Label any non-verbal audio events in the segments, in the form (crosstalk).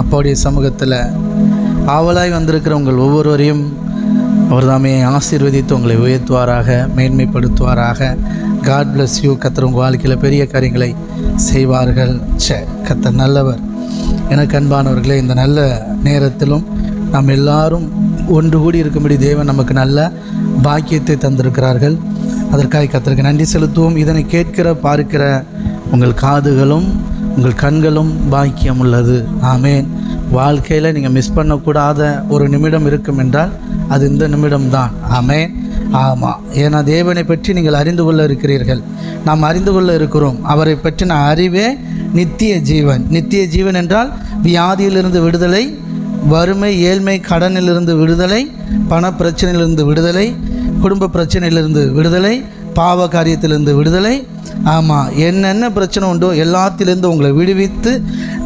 அப்பாவுடைய சமூகத்தில் ஆவலாய் வந்திருக்கிற உங்கள் ஒவ்வொருவரையும் அவர் தாமே ஆசீர்வதித்து உங்களை உயர்த்துவாராக மேன்மைப்படுத்துவாராக. காட் பிளஸ் யூ கத்தர் உங்கள் வாழ்க்கையில் பெரிய காரியங்களை செய்வார்கள். சே கத்தர் நல்லவர். எனக்கு அன்பானவர்களே இந்த நல்ல நேரத்திலும் நாம் எல்லாரும் ஒன்று கூடி இருக்கும்படி தேவன் நமக்கு நல்ல பாக்கியத்தை தந்திருக்கிறார்கள். அதற்காக கத்தருக்கு நன்றி செலுத்துவோம். இதனை கேட்கிற பார்க்கிற உங்கள் காதுகளும் உங்கள் கண்களும் பாக்கியம் உள்ளது. ஆமேன். வாழ்க்கையில் நீங்கள் மிஸ் பண்ணக்கூடாத ஒரு நிமிடம் இருக்கும் என்றால் அது இந்த நிமிடம்தான். ஆமேன். ஆமாம் ஏன்னா தேவனை பற்றி நீங்கள் அறிந்து கொள்ள இருக்கிறீர்கள். நாம் அறிந்து கொள்ள இருக்கிறோம். அவரை பற்றின அறிவே நித்திய ஜீவன். நித்திய ஜீவன் என்றால் வியாதியிலிருந்து விடுதலை வறுமை ஏழ்மை கடனிலிருந்து விடுதலை பண பிரச்சனையிலிருந்து விடுதலை குடும்ப பிரச்சனையிலிருந்து விடுதலை பாவ காரியத்திலிருந்து விடுதலை. ஆமாம் என்னென்ன பிரச்சனை உண்டோ எல்லாத்திலிருந்து உங்களை விடுவித்து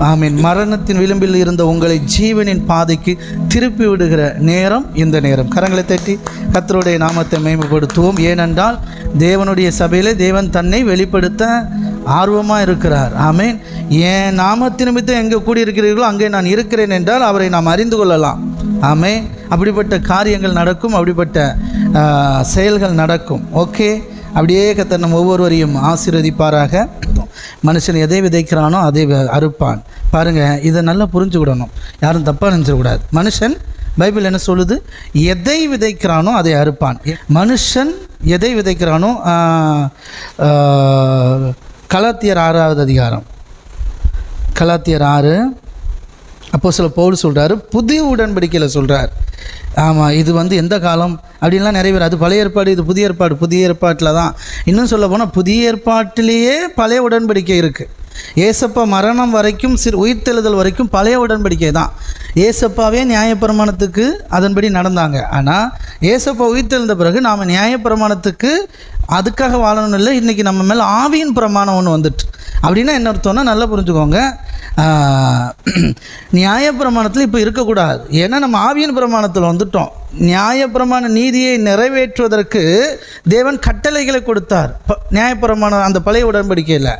ஆமீன் மரணத்தின் விளிம்பில் இருந்த உங்களை ஜீவனின் பாதைக்கு திருப்பி விடுகிற நேரம் இந்த நேரம். கரங்களை தட்டி கத்தருடைய நாமத்தை மேம்படுத்துவோம். ஏனென்றால் தேவனுடைய சபையிலே தேவன் தன்னை வெளிப்படுத்த ஆர்வமாக இருக்கிறார். ஆமீன். என் நாமத்து நிமித்தம் எங்கே கூடியிருக்கிறீர்களோ அங்கே நான் இருக்கிறேன் என்றால் அவரை நாம் அறிந்து கொள்ளலாம். ஆமே அப்படிப்பட்ட காரியங்கள் நடக்கும் அப்படிப்பட்ட செயல்கள் நடக்கும். ஓகே? அப்படியே கத்தர் நம்ம ஒவ்வொருவரையும் ஆசீர்வதிப்பாராக. மனுஷன் எதை விதைக்கிறானோ அதை அறுப்பான். பாருங்கள் இதை நல்லா புரிஞ்சுக்கிடணும். யாரும் தப்பாக நினச்சிடக்கூடாது. மனுஷன் பைபிள் என்ன சொல்லுது? எதை விதைக்கிறானோ அதை அறுப்பான். மனுஷன் எதை விதைக்கிறானோ கலாத்தியர் ஆறாவது அதிகாரம். கலாத்தியர் ஆறு அப்போ சில பவுல் சொல்கிறாரு புதிய உடன்படிக்கையில் சொல்கிறார் ஆமாம் இது வந்து எந்த காலம்? அப்படின்லாம் நிறைய பேர் அது பழைய ஏற்பாடு இது புதிய ஏற்பாடு புதிய ஏற்பாட்டில் தான். இன்னும் சொல்ல போனால் புதிய ஏற்பாட்டிலேயே பழைய உடன்படிக்கை இருக்குது ஏசப்பா மரணம் வரைக்கும் சிறு உயிர்த்தெழுதல் வரைக்கும் பழைய உடன்படிக்கை தான். ஏசப்பாவே நியாயப்பிரமாணத்துக்கு அதன்படி நடந்தாங்க. ஆனால் ஏசப்பா உயிர்த்தெழுந்த பிறகு நாம் நியாயப்பிரமாணத்துக்கு அதுக்காக வாழணும் இல்லை இன்றைக்கி நம்ம மேலே ஆவியின் பிரமாணம் ஒன்று வந்துட்டு. அப்படின்னா என்ன அர்த்தம்னா நல்லா புரிஞ்சுக்கோங்க. நியாய நியாயப்பிரமாணத்தில் இப்போ இருக்கக்கூடாது. ஏன்னா நம்ம ஆவியின் பிரமாணத்தில் வந்துட்டோம். நியாயப்பிரமாண நீதியை நிறைவேற்றுவதற்கு தேவன் கட்டளைகளை கொடுத்தார். நியாயப்பிரமாணம் அந்த பழைய உடன்படிக்கையில்.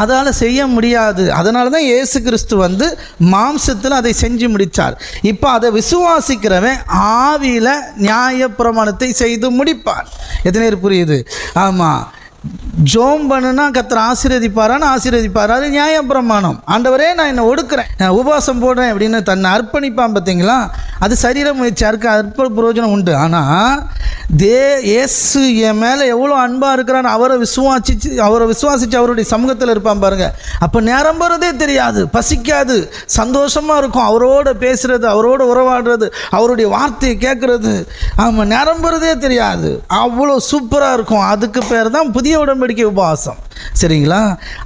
அதால் செய்ய முடியாது. அதனால தான் இயேசு கிறிஸ்து வந்து மாம்சத்தில் அதை செஞ்சு முடித்தார் இப்போ அதை விசுவாசிக்கிறவன் ஆவியில் நியாயப்பிரமாணத்தை செய்து முடிப்பான். எத்தனை பேர் புரியுது? ஆமாம் ஜோம் பண்ணுனா கத்தர் ஆசீர்வதிப்பாரான்னு ஆசீர்வதிப்பார். அது நியாயப்பிரமாணம் ஆண்டவரே நான் என்னை ஒடுக்குறேன். நான் உபவாசம் போடுறேன் அப்படின்னு தன்னை அர்ப்பணிப்பான் பார்த்தீங்களா? அது சரீர முயற்சியாருக்கு அதுக்கு அற்ப பிரயோஜனம் உண்டு. ஆனால் தே இயேசு என் மேலே எவ்வளோ அன்பாக இருக்கிறான்னு அவரை விசுவாசிச்சு அவரை விசுவாசித்து அவருடைய சமூகத்தில் இருப்பான் பாருங்கள் அப்போ நேரம் போகிறதே தெரியாது பசிக்காது சந்தோஷமாக இருக்கும். அவரோட பேசுகிறது அவரோட உறவாடுறது அவருடைய வார்த்தையை கேட்குறது ஆமாம் நேரம் போகிறதே தெரியாது. அவ்வளோ சூப்பராக இருக்கும். அதுக்கு பேர் தான் புதிய உடன்படிக்கை உபவாசம். சரிங்களா?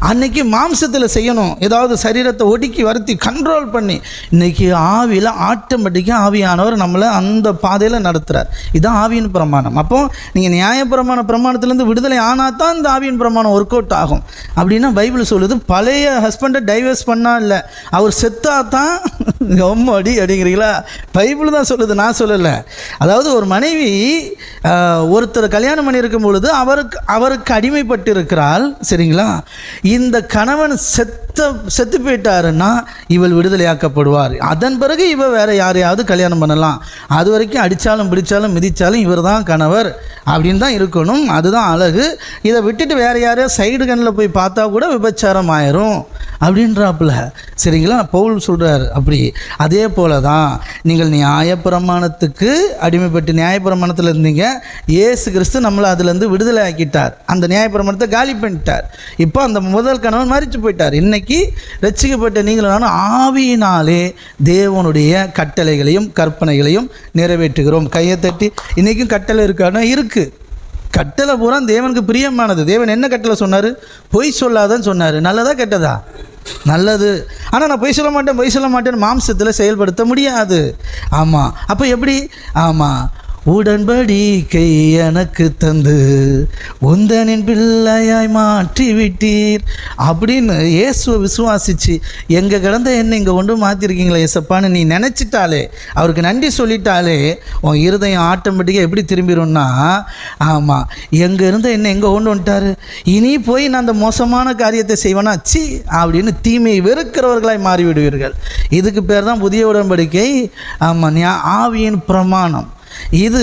அன்னைக்கு மாம்சத்தில் செய்யணும். ஏதாவது சரீரத்தை ஒடுக்கி வருத்தி கண்ட்ரோல் பண்ணி. இன்னைக்கு ஆவியில் ஆட்டோமேட்டிக்காக ஆவியானவர் நம்மளை அந்த பாதையில் நடத்துகிறார் இதுதான் ஆவியின் பிரமாணம். அப்போ நீங்கள் நியாயப்பிரமாண பிரமாணத்துலேருந்து விடுதலை ஆனால் தான் இந்த ஆவியின் பிரமாணம் ஒர்க் அவுட் ஆகும். அப்படின்னா பைபிள் சொல்லுது பழைய ஹஸ்பண்டை டைவர்ஸ் பண்ணா இல்லை. அவர் செத்தா தான் (laughs) அடி அப்படிங்கிறீங்களா பைபிள் தான் சொல்லுது நான் சொல்லலை. அதாவது ஒரு மனைவி ஒருத்தர் கல்யாணம் பண்ணியிருக்கும் பொழுது அவருக்கு அவருக்கு அடிமைப்பட்டு இருக்கிறாள் சரிங்களா? இந்த கணவன் செத்த செத்து போயிட்டாருன்னா இவள் விடுதலையாக்கப்படுவார். அதன் பிறகு இவ வேற யாரையாவது கல்யாணம் பண்ணலாம். அது வரைக்கும் அடித்தாலும் பிடிச்சாலும் மிதித்தாலும் இவர் தான் கணவர் அப்படின்னு தான் இருக்கணும். அதுதான் அழகு. இதை விட்டுட்டு வேற யாரையோ சைடு கண்ணில் போய் பார்த்தா கூட விபச்சாரம் ஆயிரும். அப்படின்றாப்புல. சரிங்களா? பவுல் சொல்கிறார் அப்படி. அதே போல தான் நீங்கள் நியாயப்பிரமாணத்துக்கு அடிமைப்பட்டு நியாயப்பிரமாணத்தில் இருந்தீங்க. ஏசு கிறிஸ்து நம்மளை அதுலேருந்து விடுதலை ஆக்கிட்டார். அந்த நியாயப்பிரமாணத்தை காலி பண்ணிட்டார். இப்போ அந்த முதல் கணவன் மறித்து போயிட்டார். இன்னைக்கு ரட்சிக்கப்பட்ட நீங்களும் நானும் ஆவியினாலே தேவனுடைய கட்டளைகளையும் கற்பனைகளையும் நிறைவேற்றுகிறோம். கையை தட்டி இன்றைக்கும் கட்டளை இருக்கானா இருக்குது கட்டளை பூரா தேவனுக்கு பிரியமானது. தேவன் என்ன கட்டளை சொன்னார்? பொய் சொல்லாதன்னு சொன்னார். நல்லதா கெட்டதா? நல்லது. ஆனால் நான் பொய் சொல்ல மாட்டேன் பொய் சொல்ல மாட்டேன்னு மாம்சத்தில் செயல்படுத்த முடியாது. ஆமாம் அப்போ எப்படி? ஆமாம் உடன்படிக்கை எனக்கு தந்து. உந்தனின் பிள்ளையாய் மாற்றி விட்டீர் அப்படின்னு இயேசுவை விசுவாசிச்சு எங்கே கிடந்த என்னை இங்கே கொண்டு மாற்றிருக்கீங்களே இயேசப்பான்னு நீ நினச்சிட்டாலே அவருக்கு நன்றி சொல்லிட்டாலே உன் இருதயம் ஆட்டோமேட்டிக்காக எப்படி திரும்பிடும்னா ஆமாம் எங்கே இருந்த என்னை எங்கே கொண்டு வந்துட்டாரு? இனி போய் நான் அந்த மோசமான காரியத்தை செய்வேனா? சி அப்படின்னு தீமையை வெறுக்கிறவர்களாய் மாறிவிடுவீர்கள். இதுக்கு பேர் தான் புதிய உடன்படிக்கை. ஆமாம் ஆவியின் பிரமாணம். இது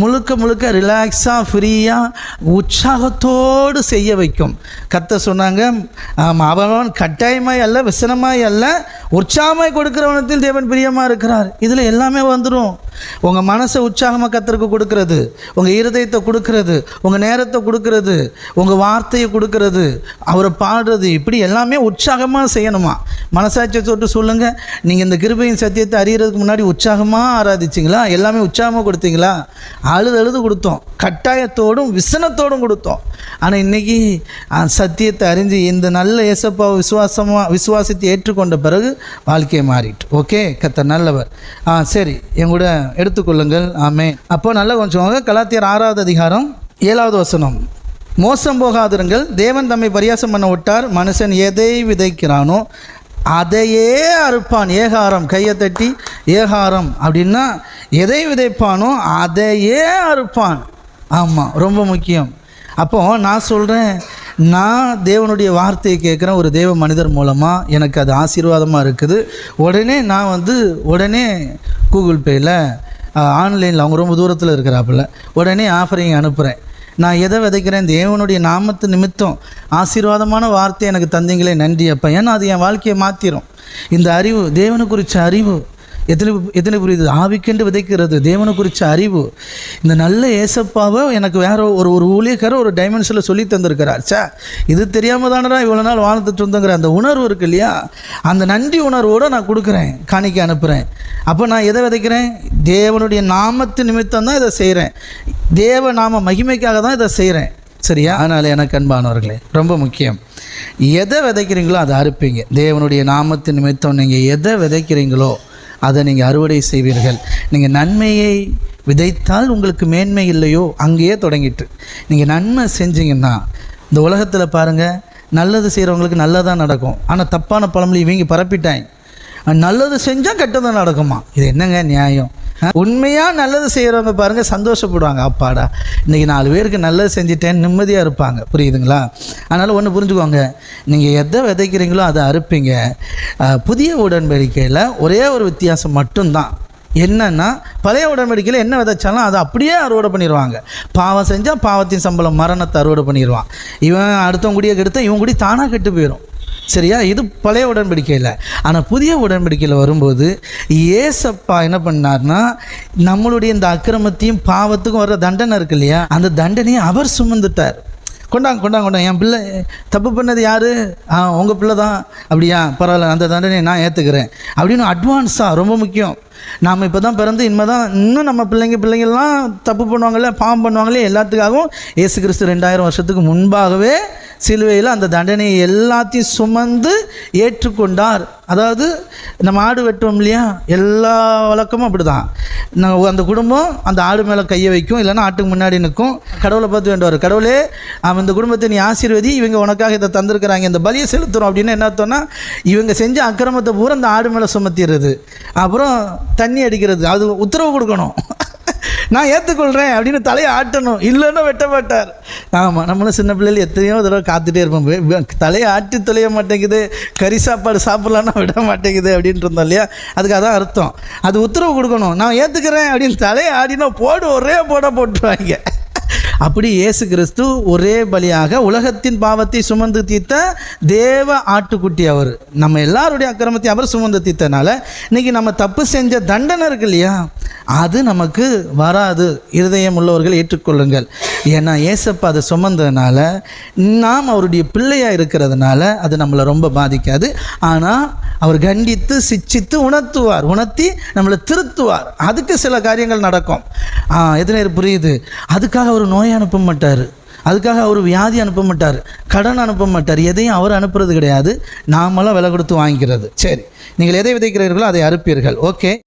முழுக்க முழுக்க ரிலாக்ஸாக ஃப்ரீயாக உற்சாகத்தோடு செய்ய வைக்கும். கத்த சொன்னாங்க அவன் கட்டாயமாய் அல்ல விசனமாய் அல்ல உற்சாகமாய் கொடுக்குறவனத்தில் தேவன் பிரியமாக இருக்கிறார். இதில் எல்லாமே வந்துடும் உங்கள் மனசை உற்சாகமாக கத்தருக்கு கொடுக்கறது உங்கள் இருதயத்தை கொடுக்கறது உங்கள் நேரத்தை கொடுக்கறது உங்கள் வார்த்தையை கொடுக்கறது அவரை பாடுறது இப்படி எல்லாமே உற்சாகமாக செய்யணுமா? மனசாட்சியை தொட்டு சொல்லுங்கள் நீங்கள் இந்த கிருபையின் சத்தியத்தை அறியறதுக்கு முன்னாடி உற்சாகமாக ஆராதிச்சிங்களா? எல்லாமே உற்சாகமாக கொடுத்தீங்களா? அழுது அழுது கொடுத்தோம். கட்டாயத்தோடும் விசனத்தோடும் கொடுத்தோம். ஆனால் இன்றைக்கி சத்தியத்தை அறிஞ்சு இந்த நல்ல இயேசப்பாவை விசுவாசமாக விசுவாசத்தை ஏற்றுக்கொண்ட பிறகு வாழ்க்கையை மாறிட்டு. ஓகே? கத்த நல்லவர். ஆ சரி. என் கூட எடுத்துக்கொள்ளுங்கள். ஆமே அப்போ நல்லா கொஞ்சம் கலாத்தியர் ஆறாவது அதிகாரம் ஏழாவது வசனம். மோசம் போகாதிருங்கள். தேவன் தம்மை பரியாசம் பண்ண விட்டார். மனுஷன் எதை விதைக்கிறானோ அதையே அறுப்பான். ஏகாரம் கையை தட்டி ஏகாரம் அப்படின்னா எதை விதைப்பானோ அதையே அறுப்பான். ஆமாம் ரொம்ப முக்கியம். அப்போ நான் சொல்கிறேன் நான் தேவனுடைய வார்த்தையை கேட்குறேன் ஒரு தேவ மனிதர் மூலமாக எனக்கு அது ஆசீர்வாதமாக இருக்குது. உடனே நான் வந்து உடனே கூகுள் பேயில் ஆன்லைனில் அவங்க ரொம்ப தூரத்தில் இருக்கிறாப்புல உடனே ஆஃபரிங் அனுப்புகிறேன் நான் எதை விதைக்கிறேன்? தேவனுடைய நாமத்து நிமித்தம் ஆசீர்வாதமான வார்த்தை எனக்கு தந்தீங்களே நன்றி அப்போ. ஏன்னா அது என் வாழ்க்கையை மாற்றிரும் இந்த அறிவு தேவனை குறித்த அறிவு எத்தனை எத்தனை புரியுது? ஆவிக்கென்று விதைக்கிறது. தேவனை குறித்த அறிவு. இந்த நல்ல ஏசப்பாவை எனக்கு வேற ஒரு ஒரு ஊழியக்காரர் ஒரு டைமென்ஷனில் சொல்லி தந்திருக்கிறார். சே இது தெரியாமல் தானடா இவ்வளோ நாள் வாழ்ந்துட்டு இருந்தோங்கிற அந்த உணர்வு இருக்கு இல்லையா? அந்த நன்றி உணர்வோடு நான் கொடுக்குறேன். காணிக்க அனுப்புகிறேன் அப்போ நான் எதை விதைக்கிறேன்? தேவனுடைய நாமத்து நிமித்தம் தான் இதை செய்கிறேன் தேவ நாம மகிமைக்காக தான் இதை செய்கிறேன் சரியா? அதனால் எனக்கு அன்பானவர்களே ரொம்ப முக்கியம். எதை விதைக்கிறீங்களோ அதை அறுப்பீங்க. தேவனுடைய நாமத்து நிமித்தம் நீங்கள் எதை விதைக்கிறீங்களோ அதை நீங்கள் அறுவடை செய்வீர்கள். நீங்கள் நன்மையை விதைத்தால் உங்களுக்கு மேன்மை இல்லையோ அங்கேயே தொடங்கிட்டு. நீங்கள் நன்மை செஞ்சீங்கன்னா இந்த உலகத்தில் பாருங்கள் நல்லது செய்கிறவங்களுக்கு நல்லதாக நடக்கும். ஆனால் தப்பான பழமொழி இவங்க பரப்பிட்டாங்க. நல்லது செஞ்சால் கெட்டதாக நடக்குமா? இது என்னங்க நியாயம்? உண்மையாக நல்லது செய்கிறவங்க பாருங்கள் சந்தோஷப்படுவாங்க. அப்பாடா இன்றைக்கி நாலு பேருக்கு நல்லது செஞ்சுட்டேன் நிம்மதியாக இருப்பாங்க. புரியுதுங்களா? அதனால் ஒன்று புரிஞ்சுக்கோங்க. நீங்கள் எதை விதைக்கிறீங்களோ அதை அறுப்பீங்க. புதிய உடன்படிக்கையில் ஒரே ஒரு வித்தியாசம் மட்டும்தான். என்னன்னா பழைய உடன்படிக்கையில் என்ன விதைச்சாலும் அதை அப்படியே அறுவடை பண்ணிடுவாங்க பாவம் செஞ்சால் பாவத்தின் சம்பளம் மரணத்தை அறுவடை பண்ணிடுவான் இவன் அடுத்தவங்க குடியை கெடுத்தா இவன் குடி தானாக கெட்டு போயிடும் சரியா? இது பழைய உடன்படிக்கையில் ஆனால் புதிய உடன்படிக்கையில் வரும்போது ஏசப்பா என்ன பண்ணார்னா நம்மளுடைய இந்த அக்கிரமத்தையும் பாவத்துக்கும் வர்ற தண்டனை இருக்கு இல்லையா? அந்த தண்டனையை அவர் சுமந்துட்டார். கொண்டாங்க கொண்டாங்க கொண்டாங்க. என் பிள்ளை தப்பு பண்ணது யார்? ஆ உங்கள் பிள்ளை தான். அப்படியா? பரவாயில்ல அந்த தண்டனையை நான் ஏற்றுக்கிறேன் அப்படின்னு அட்வான்ஸாக ரொம்ப முக்கியம். நாம் இப்போ தான் பிறந்து இனிமே தான் இன்னும் நம்ம பிள்ளைங்க பிள்ளைங்கள்லாம் தப்பு பண்ணுவாங்கள்ல பாவம் பண்ணுவாங்களே எல்லாத்துக்காகவும் ஏசு கிறிஸ்து ரெண்டாயிரம் வருஷத்துக்கு முன்பாகவே சிலுவையில் அந்த தண்டனையை எல்லாத்தையும் சுமந்து ஏற்றுக்கொண்டார். அதாவது நம்ம ஆடு வெட்டுவோம் இல்லையா? எல்லா வழக்கமும் அப்படி தான் நான் அந்த குடும்பம் அந்த ஆடு மேலே கையை வைக்கும் இல்லைன்னா ஆட்டுக்கு முன்னாடி நிற்கும். கடவுளை பார்த்து வேண்டுவார். கடவுளே அவன் இந்த குடும்பத்தை நீ ஆசீர்வதி இவங்க உனக்காக இதை தந்திருக்கிறாங்க இந்த பலியை செலுத்துகிறோம் அப்படின்னு என்ன அர்த்தம்னா இவங்க செஞ்ச அக்கிரமத்தை பூரா அந்த ஆடு மேலே சுமத்திடுறது. அப்புறம் தண்ணி அடிக்கிறது. அது உத்தரவு கொடுக்கணும். நான் ஏற்றுக்கொள்கிறேன் அப்படின்னு தலையை ஆட்டணும். இல்லைன்னா வெட்டப்பட்டார் ஆமாம் நம்மளும் சின்ன பிள்ளைகள் எத்தனையோ தடவை காத்துட்டே இருப்போம். தலையை ஆட்டி தொலைய மாட்டேங்குது. கறி சாப்பாடு சாப்பிட்லான்னா விட மாட்டேங்குது அப்படின்ட்டு இருந்தோம் இல்லையா? அதுக்கு அதான் அர்த்தம். அது உத்தரவு கொடுக்கணும். நான் ஏற்றுக்கிறேன் அப்படின்னு தலையை ஆடினா போடு ஒரே போட போட்டுருவாங்க. அப்படி இயேசு கிறிஸ்து ஒரே பலியாக உலகத்தின் பாவத்தை சுமந்து தீர்த்த தேவ ஆட்டுக்குட்டி அவர். நம்ம எல்லாருடைய அக்கிரமத்தையும் அவர் சுமந்து தீர்த்தனால இன்னைக்கு நம்ம தப்பு செஞ்ச தண்டனை இருக்கு இல்லையா? அது நமக்கு வராது. இருதயம் உள்ளவர்கள் ஏற்றுக்கொள்ளுங்கள். ஏன்னா ஏசப்பா அதை சுமந்ததுனால நாம் அவருடைய பிள்ளையாக இருக்கிறதுனால அது நம்மளை ரொம்ப பாதிக்காது. ஆனால் அவர் கண்டித்து சிச்சித்து உணர்த்துவார். உணர்த்தி நம்மளை திருத்துவார். அதுக்கு சில காரியங்கள் நடக்கும். ஆ, எத்தனை பேர் புரியுது? அதுக்காக அவர் நோய் அனுப்ப மாட்டார். அதுக்காக அவர் வியாதி அனுப்ப மாட்டார். கடன் அனுப்ப மாட்டார். எதையும் அவர் அனுப்புறது கிடையாது. நாமெல்லாம் விலை கொடுத்து வாங்கிக்கிறது. சரி. நீங்கள் எதை விதைக்கிறீர்களோ அதை அறுப்பீர்கள். ஓகே.